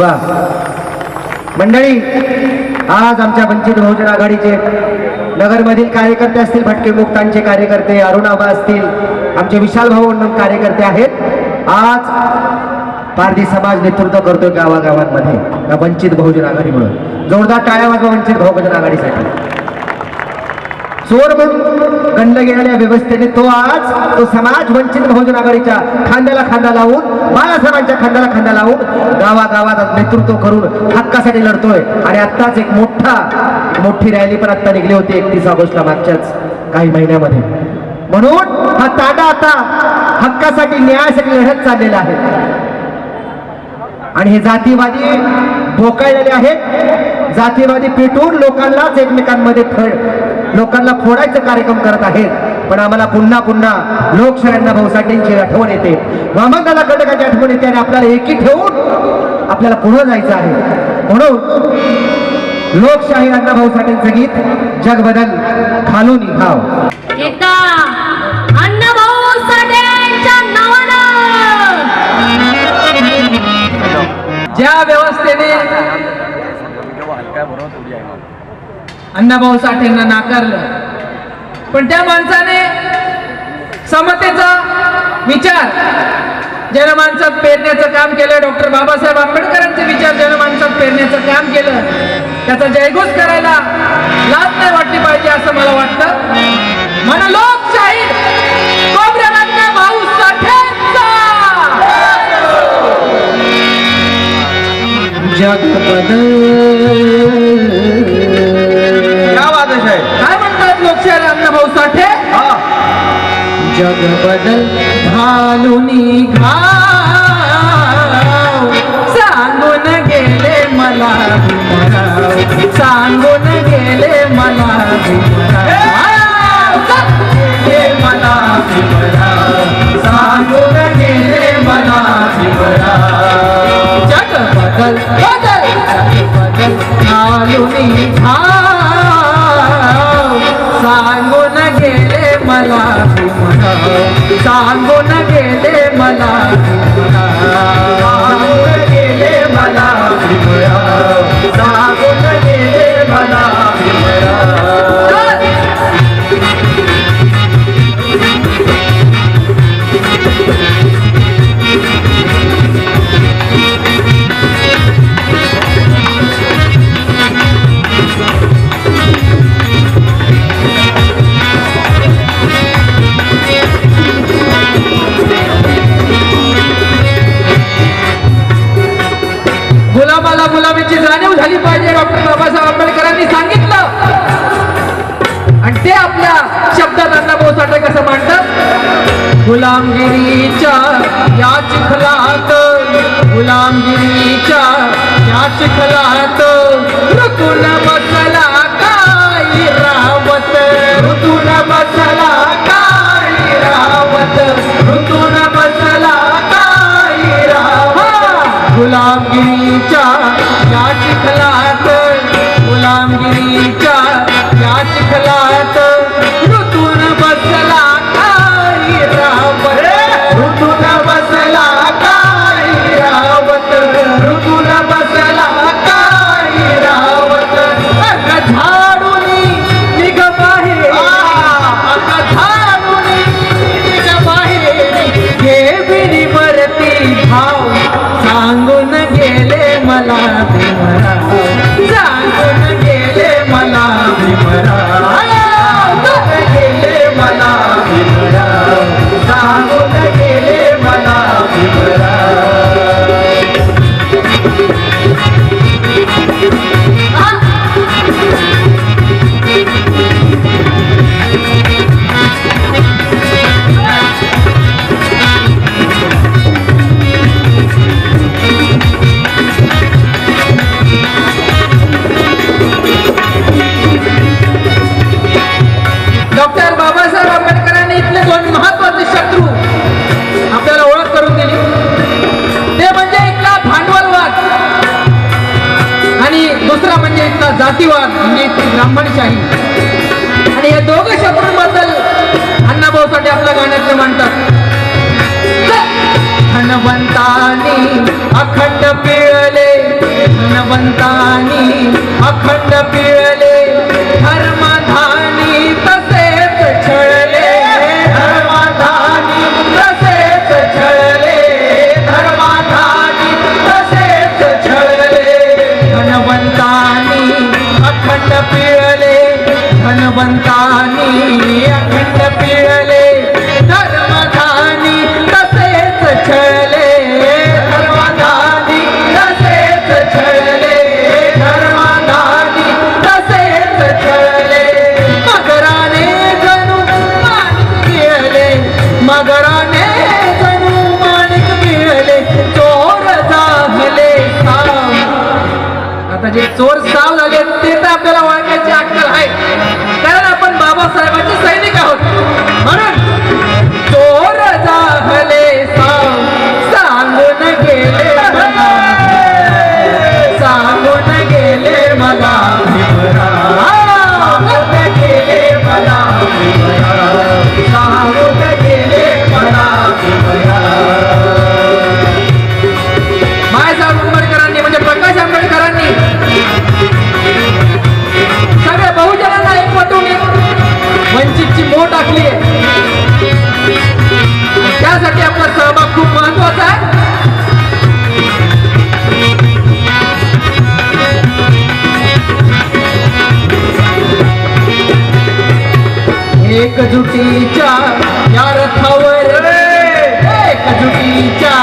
वा मंडळी आज आमच्या वंचित बहुजन आघाडीचे नगरमधील कार्यकर्ते असतील भटके मुक्तांचे कार्यकर्ते अरुणाबा असतील आमचे विशाल भाऊ म्हणून कार्यकर्ते आहेत. आज पारधी समाज नेतृत्व करतोय गावागावांमध्ये वंचित बहुजन आघाडीमुळे. जोरदार टाळ्या वाजवा वंचित बहुजन आघाडीसाठी. चोर म्हणून गणलं गेलेल्या व्यवस्थेने तो आज तो समाज वंचित बहुजन आघाडीच्या खांद्याला खांदा लावून बाळासाहेबांच्या खांद्याला खांदा लावून गावागावात नेतृत्व करून हक्कासाठी लढतोय. आणि आत्ताच एक मोठा मोठी रॅली पण आत्ता निघली होती एकतीस ऑगस्टला मागच्याच काही महिन्यामध्ये. म्हणून हा ताडा आता हक्कासाठी न्यायासाठी लढत चाललेला आहे. आणि हे जातीवादी भोकाळलेले आहेत. जातीवादी पेटून लोकांनाच एकमेकांमध्ये लोकांना फोडायचं कार्यक्रम करत आहेत. पण आम्हाला पुन्हा पुन्हा लोकशाहींना भाऊसाठींची आठवण येते. वामनदादा कडकाची आठवण येते आणि आपल्याला एकी ठेवून आपल्याला पुढे जायचं आहे. म्हणून लोकशाही अण्णा भाऊसाठींचं गीत जगबदल खालून घाव अण्णाभाऊ साठेंना नाकारलं. पण त्या माणसाने समतेचा विचार जनमानसात पेरण्याचं काम केलं. डॉक्टर बाबासाहेब आंबेडकरांचे विचार जनमानसात पेरण्याचं काम केलं. त्याचा जयघोष करायला लाज नाही वाटली पाहिजे असं मला वाटतं. म्हणून जग बदल घालून घाव सांगून गेले मला सांगून गेले मला गेले मला सांगून गेले मला भीमराव जग बदल सांगून गेले कसं मांडतात गुलामगिरीच्या या चिखलात गुलामगिरीच्या या चिखलात ऋतून बसला काय रावत? ऋतून बसला काय रावत? ऋतून बसला काय रावत? गुलामगिरीच्या या चिखलात गुलामगिरीच्या या चिखलात जातीवाद म्हणजे ब्राह्मणशाही. आणि या दोघं शत्रूंबद्दल अण्णाभाऊ साठे आपल्या गाण्यातलं म्हणतात. धनवंतानी अखंड पिळले लागेल ते तर आपल्याला वागायची अक्कल आहे. कारण आपण बाबासाहेबांचे सैनिक आहोत. म्हणून एकजुटीच्या या रथावर. एकजुटीच्या